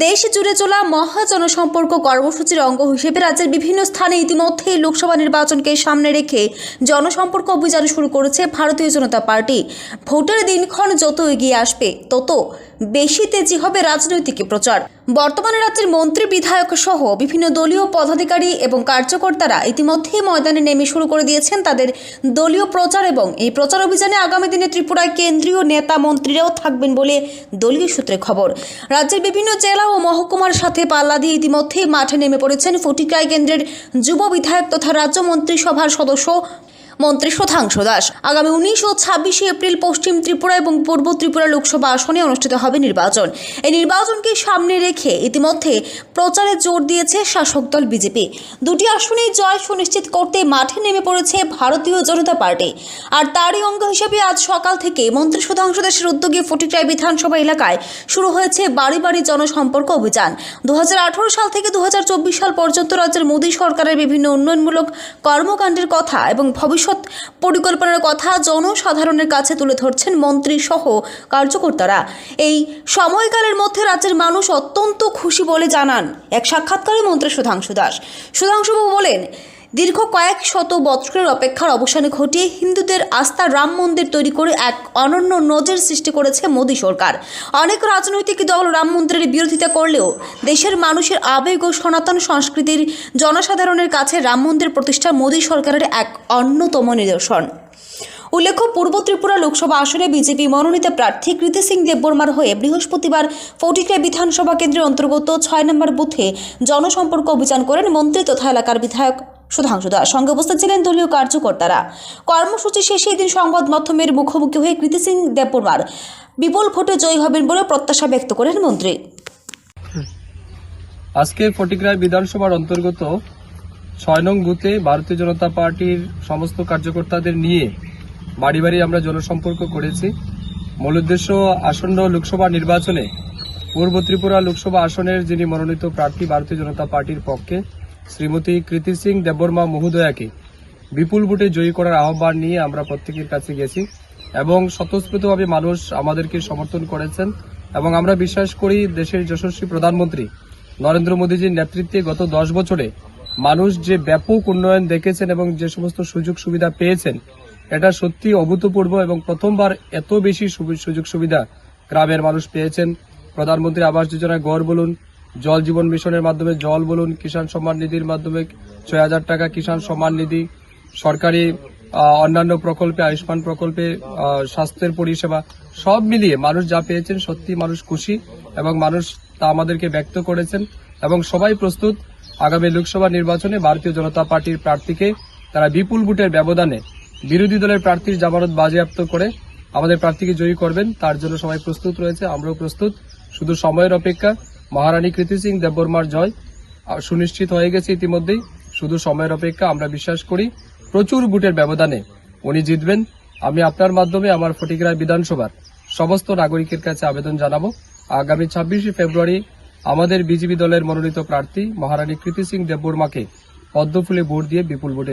দেশ জুড়ে চলা মহা জনসম্পর্ক কর্মসূচির অঙ্গ হিসেবে রাজ্যের বিভিন্ন স্থানে ইতিমধ্যেই লোকসভা নির্বাচনকে সামনে রেখে জনসম্পর্ক অভিযান শুরু করেছে ভারতীয় জনতা পার্টি। ভোটের দিনক্ষণ যত এগিয়ে আসবে, তত বেশি তেজি হবে রাজনৈতিক প্রচার। বর্তমানে রাজ্যের মন্ত্রী, বিধায়ক সহ বিভিন্ন দলীয় পদাধিকারী এবং কার্যকর্তারা ইতিমধ্যেই ময়দানে নেমে শুরু করে দিয়েছেন তাদের দলীয় প্রচার এবং এই প্রচার অভিযানে আগামী দিনে ত্রিপুরায় কেন্দ্রীয় নেতা মন্ত্রীরাও থাকবেন বলে দলীয় সূত্রে খবর। রাজ্যের বিভিন্ন জেলা ও মহকুমার সাথে পাল্লা দিয়ে ইতিমধ্যে মাঠে নেমে পড়েছেন ফটিক্রাই কেন্দ্রের যুব বিধায়ক তথা রাজ্য মন্ত্রিসভার সদস্য মন্ত্রী শতাংশ দাস। আগামী উনিশ ও ছাব্বিশে এপ্রিল পশ্চিম ত্রিপুরা এবং পূর্ব ত্রিপুরা লোকসভা আসনে অনুষ্ঠিত হবে নির্বাচন। এই নির্বাচনকে সামনে রেখে ইতিমধ্যে প্রচারে জোর দিয়েছে শাসক দল বিজেপি। দুটি আসনেই জয় সুনিশ্চিত করতে মাঠে নেমে পড়েছে ভারতীয় জনতা পার্টি। আর তারই অঙ্গ হিসেবে আজ সকাল থেকে মন্ত্রী সুধাংশু দাসের উদ্যোগে ফটিকরাই বিধানসভা এলাকায় শুরু হয়েছে বাড়ি বাড়ি জনসম্পর্ক অভিযান। দু হাজার আঠারো সাল থেকে দু হাজার চব্বিশ সাল পর্যন্ত রাজ্যের মোদী সরকারের বিভিন্ন উন্নয়নমূলক কর্মকাণ্ডের কথা এবং ভবিষ্যৎ পরিকল্পনার কথা জনসাধারণের কাছে তুলে ধরছেন মন্ত্রী সহ কার্যকর্তারা। এই সময়কালের মধ্যে রাজ্যের মানুষ অত্যন্ত খুশি বলে জানান এক সাক্ষাৎকারে মন্ত্রী সুধাংশু দাস। সুধাংশুবাবু বলেন দীর্ঘ কয়েক শত বছরের অপেক্ষার অবসানে ঘটিয়ে হিন্দুদের আস্থা রাম মন্দির তৈরি করে এক অনন্য নজর সৃষ্টি করেছে মোদী সরকার। অনেক রাজনৈতিক দল রাম মন্দিরের বিরোধিতা করলেও দেশের মানুষের আবেগ ও সনাতন সংস্কৃতির জনসাধারণের কাছে রাম মন্দির প্রতিষ্ঠা মোদী সরকারের এক অন্যতম নিদর্শন। উল্লেখ্য, পূর্ব ত্রিপুরা লোকসভা আসনে বিজেপি মনোনীত প্রার্থী কৃতি সিং দেববর্মার হয়ে বৃহস্পতিবার ফটিকরা বিধানসভা কেন্দ্রের অন্তর্গত ছয় নম্বর বুথে জনসম্পর্ক অভিযান করেন মন্ত্রী তথা এলাকার বিধায়ক। সুধাংশু দাস সঙ্গে উপস্থিত ছিলেন দলীয় কার্যকর্তারা। কর্মসূচি শেষে এদিন সংবাদ মাধ্যমের মুখোমুখি হয়ে কৃতি সিং দেববর্মার বিপুল ভোটে জয়ী হবেন বলে প্রত্যাশা ব্যক্ত করেন মন্ত্রী। আজকে ফটিকরায় বিধানসভার অন্তর্গত ছয় নং বুথে ভারতীয় জনতা পার্টির সমস্ত কার্যকর্তাদের নিয়ে বাড়ি বাড়ি আমরা জনসম্পর্ক করেছি। মূল উদ্দেশ্য আসন্ন লোকসভা নির্বাচনে পূর্ব ত্রিপুরা লোকসভা আসনের যিনি মনোনীত প্রার্থী ভারতীয় জনতা পার্টির পক্ষে শ্রীমতী কৃতি সিং দেববর্মা মহোদয়াকে বিপুল ভোটে জয়ী করার আহ্বান নিয়ে আমরা প্রত্যেকের কাছে গেছি এবং স্বতঃস্ফূর্তভাবে মানুষ আমাদেরকে সমর্থন করেছেন এবং আমরা বিশ্বাস করি দেশের যশস্বী প্রধানমন্ত্রী নরেন্দ্র মোদীজির নেতৃত্বে গত দশ বছরে মানুষ যে ব্যাপক উন্নয়ন দেখেছেন এবং যে সমস্ত সুযোগ সুবিধা পেয়েছেন, এটা সত্যি অভূতপূর্ব এবং প্রথমবার এত বেশি সুযোগ সুবিধা গ্রামের মানুষ পেয়েছেন। প্রধানমন্ত্রী আবাস যোজনায় গড় বলুন জল জীবন মিশনের মাধ্যমে জল বলুন, কিষাণ সম্মান নিধির মাধ্যমে ছয় হাজার টাকা কিষাণ সম্মান নিধি, সরকারি অন্যান্য প্রকল্পে, আয়ুষ্মান প্রকল্পে স্বাস্থ্যের পরিষেবা, সব মিলিয়ে মানুষ যা পেয়েছেন সত্যি মানুষ খুশি এবং মানুষ তা আমাদেরকে ব্যক্ত করেছেন এবং সবাই প্রস্তুত। আগামী লোকসভা নির্বাচনে ভারতীয় জনতা পার্টির প্রার্থীকে তারা বিপুল ভোটের ব্যবধানে বিরোধী দলের প্রার্থীর জামানত বাজেয়াপ্ত করে আমাদের প্রার্থীকে জয়ী করবেন। তার জন্য সবাই প্রস্তুত রয়েছে, আমরাও প্রস্তুত। শুধু সময়ের অপেক্ষা মহারানী কৃতি সিং দেববর্মার জয়। সুনিশ্চিত হয়ে গেছে ইতিমধ্যেই। শুধু সময়ের অপেক্ষা আমরা বিশ্বাস করি, প্রচুর ভোটের ব্যবধানে। উনি জিতবেন। আমি আপনার মাধ্যমে আমার ফটিকরায় বিধানসভার সমস্ত নাগরিকের কাছে আবেদন জানাব। আগামী ছাব্বিশে ফেব্রুয়ারি আমাদের বিজেপি দলের মনোনীত প্রার্থী মহারানী কৃতি সিং দেববর্মাকে পদ্মফুলে ভোট দিয়ে বিপুল ভোটে